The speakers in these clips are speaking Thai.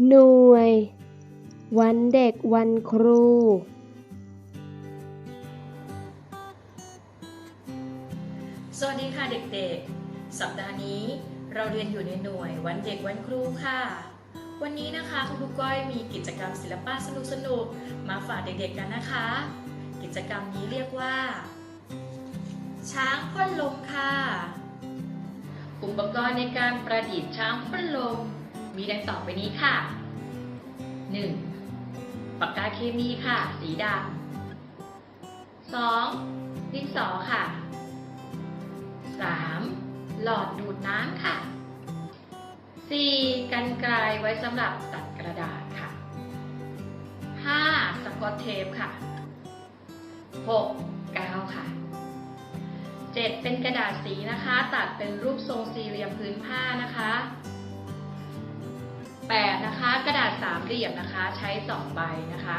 หน่วย วันเด็กวันครู สวัสดีค่ะเด็กๆ สัปดาห์นี้เราเรียนอยู่ในหน่วยวันเด็กวันครูค่ะ วันนี้นะคะคุณครูก้อยมีกิจกรรมศิลปะสนุกๆ มาฝากเด็กๆกันนะคะ กิจกรรมนี้เรียกว่า ช้างพ่นลมค่ะ อุปกรณ์ในการประดิษฐ์ช้างพ่นลม มีดังต่อไปนี้ค่ะ 1. ปากกาเคมีค่ะ สีดำ 2. ดินสอค่ะ 3. หลอดดูดน้ำค่ะ 4. กันไกลไว้สำหรับตัดกระดาษค่ะ 5. สกอตเทปค่ะ 6. กาวค่ะ 7. เป็นกระดาษสีนะคะ ตัดเป็นรูปทรงสี่เหลี่ยมพื้นผ้านะคะ 8. นะคะ กระดาษสามเหลี่ยมนะคะ ใช้2ใบนะคะ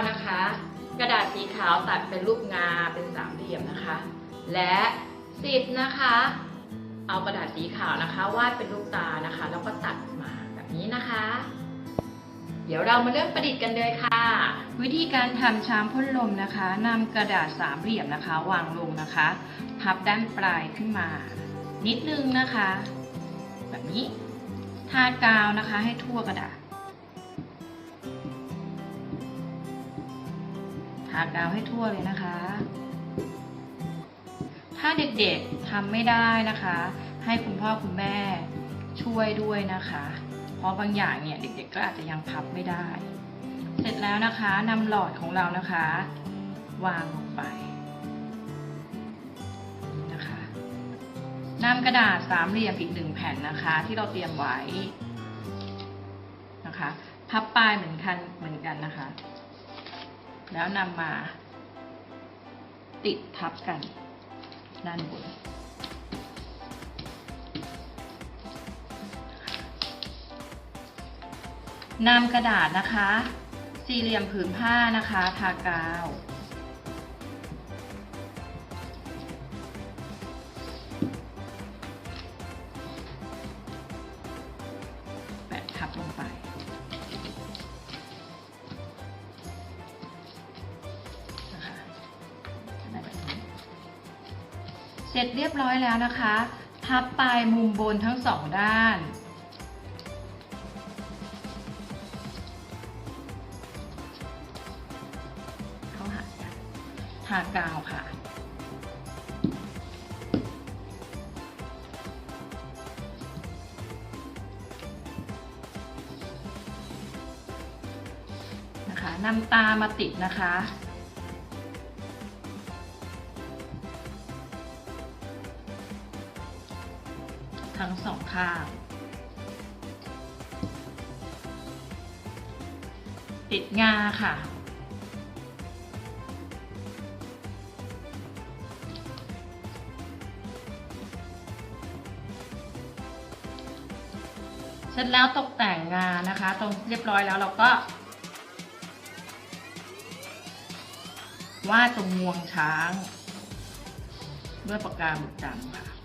9. นะคะ กระดาษสีขาวตัดเป็นรูปงาเป็นสามเหลี่ยมนะคะ และ10นะคะ เอากระดาษสีขาวนะคะ วาดเป็นรูปตานะคะ แล้วก็ตัดมาแบบนี้นะคะ เดี๋ยวเรามาเริ่มประดิษฐ์กันเลยค่ะ วิธีการทำชางพ่นลมนะคะนำกระดาษสามเหลี่ยมนะคะ วางลงนะคะ พับด้านปลายขึ้นมา นิดนึงนะคะ แบบนี้ ทากาวนะคะให้ทั่วกระดาษ ทากาวให้ทั่วเลยนะคะ ถ้าเด็กๆทำไม่ได้นะคะ ให้คุณพ่อคุณแม่ช่วยด้วยนะคะ เพราะบางอย่างเนี่ยเด็กๆก็อาจจะยังพับไม่ได้ เสร็จแล้วนะคะนำหลอดของเรานะคะ วางลงไป นำกระดาษสามเหลี่ยมอีกหนึ่งแผ่นนะคะ ที่เราเตรียมไว้นะคะ พับปลายเหมือนกันเหมือนกันนะคะ แล้วนำมา ติดทับกันด้านบนนำกระดาษนะคะ สี่เหลี่ยมผืนผ้านะคะ ทากาว เสร็จเรียบร้อยแล้วนะคะ พับปลายมุมบนทั้งสองด้าน เข้าหาทากาวค่ะนะคะนำตามาติดนะคะ ทั้งสองข้าง ติดงาค่ะ เสร็จแล้วตกแต่งงานนะคะ ตรงเรียบร้อยแล้วเราก็วาดตรงงวงช้าง ด้วยปากกาหมึกดำค่ะ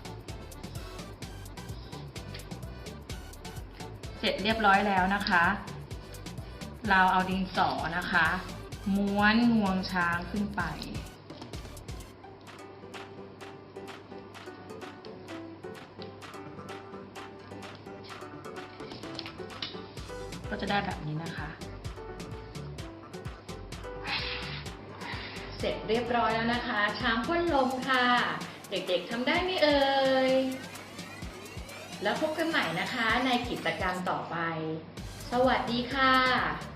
เสร็จเรียบร้อยแล้วนะคะ เราเอาดินสอนะคะ ม้วนงวงช้างขึ้นไป ก็จะได้แบบนี้นะคะ เสร็จเรียบร้อยแล้วนะคะ ช้างพ่นลมค่ะ เด็กๆทำได้ไหมเอ่ย แล้วพบกันใหม่นะคะในกิจกรรมต่อไป สวัสดีค่ะ